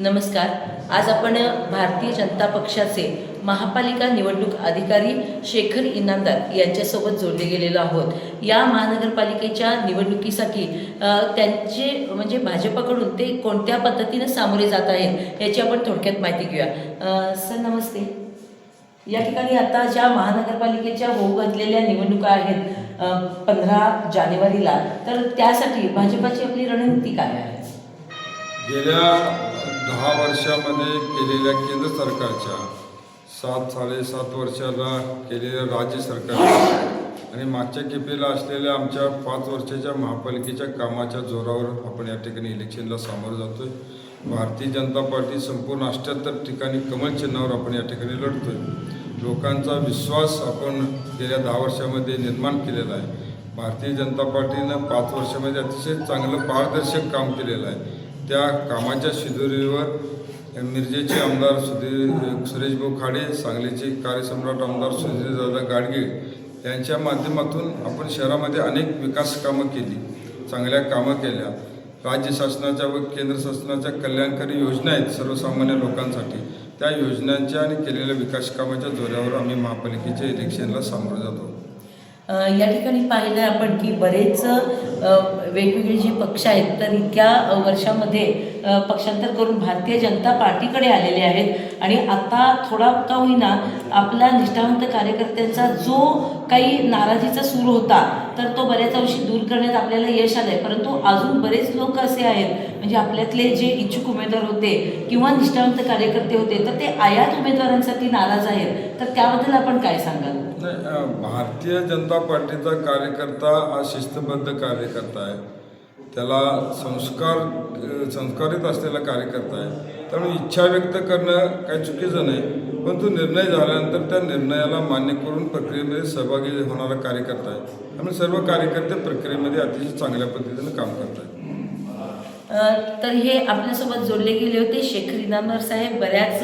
नमस्कार. आज आपण भारतीय जनता पक्षाचे महापालिका निवडणूक अधिकारी शेखर इनामदार यांच्यासोबत जोडले गेलेलो आहोत. या महानगरपालिकेच्या निवडणुकीसाठी त्यांचे म्हणजे भाजपकडून ते कोणत्या पद्धतीनं सामोरे जात आहेत याची आपण थोडक्यात माहिती घेऊया. सर नमस्ते. या ठिकाणी आता ज्या महानगरपालिकेच्या होऊ घातलेल्या निवडणुका आहेत पंधरा जानेवारीला तर त्यासाठी भाजपाची आपली रणनीती काय आहे? गेल्या दहा वर्षामध्ये केलेल्या केंद्र सरकारच्या सात साडेसात वर्षाला केलेल्या राज्य सरकार आणि मागच्या केपीला असलेल्या आमच्या पाच वर्षाच्या महापालिकेच्या कामाच्या जोरावर आपण या ठिकाणी इलेक्शनला सामोरं आहे भारतीय जनता पार्टी संपूर्ण अष्ट्याहत्तर ठिकाणी कमल चिन्हावर आपण या ठिकाणी लढतो आहे लोकांचा विश्वास आपण गेल्या दहा वर्षामध्ये निर्माण केलेला आहे. भारतीय जनता पार्टीनं पाच वर्षामध्ये अतिशय चांगलं पारदर्शक काम केलेलं आहे. त्या कामाच्या शिदोरीवर मिरजेचे आमदार सुधीर सुरेशभाऊ खाडे सांगलीचे कार्यसम्राट आमदार सुधीरदादा गाडगे यांच्या माध्यमातून आपण शहरामध्ये अनेक विकास कामं केली चांगल्या कामं केल्या. राज्य शासनाच्या व केंद्र शासनाच्या कल्याणकारी योजना आहेत सर्वसामान्य लोकांसाठी. त्या योजनांच्या आणि केलेल्या विकास कामाच्या जोरावर आम्ही महापालिकेच्या इलेक्शनला सामोरं जातो. या ठिकाणी पाहिलं आपण की बरेच वेगवेगळे जे पक्ष आहेत तर इतक्या वर्षामध्ये पक्षांतर करून भारतीय जनता पार्टीकडे आलेले आहेत. आणि आता थोडा का होईना आपला निष्ठावंत कार्यकर्त्यांचा जो काही नाराजीचा सूर होता तर तो बऱ्याच अंशी दूर करण्यात आपल्याला यश आलं आहे परंतु अजून बरेच लोक असे आहेत म्हणजे आपल्यातले जे इच्छुक उमेदवार होते किंवा निष्ठावंत कार्यकर्ते होते तर ते आयात उमेदवारांसाठी नाराज आहेत. तर त्याबद्दल आपण काय सांगाल? नाही भारतीय जनता पार्टीचा कार्यकर्ता हा शिस्तबद्ध कार्यकर्ता आहे. त्याला संस्कार संस्कारित असलेला कार्यकर्ता आहे. त्यामुळे इच्छा व्यक्त करणं काही चुकीचं नाही परंतु निर्णय झाल्यानंतर त्या निर्णयाला मान्य करून प्रक्रियेमध्ये सहभागी होणारा कार्यकर्ता आहे. त्यामुळे सर्व कार्यकर्ते प्रक्रियेमध्ये अतिशय चांगल्या पद्धतीनं काम करत आहेत तर हे आपल्यासोबत जोडले गेले होते शेखर इनामदार साहेब. बऱ्याच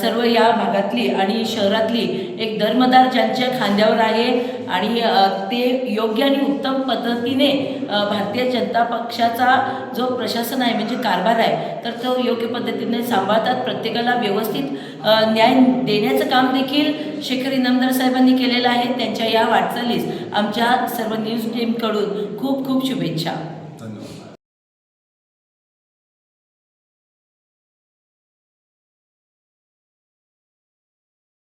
सर्व या भागातली आणि शहरातली एक धर्मदार ज्यांच्या खांद्यावर आहे आणि ते योग्य आणि उत्तम पद्धतीने भारतीय जनता पक्षाचा जो प्रशासन आहे म्हणजे कारभार आहे तर तो योग्य पद्धतीने सांभाळतात प्रत्येकाला व्यवस्थित न्याय देण्याचं काम देखील शेखर इनामदार साहेबांनी केलेलं आहे. त्यांच्या या वाटचालीस आमच्या सर्व न्यूज टीमकडून खूप खूप शुभेच्छा.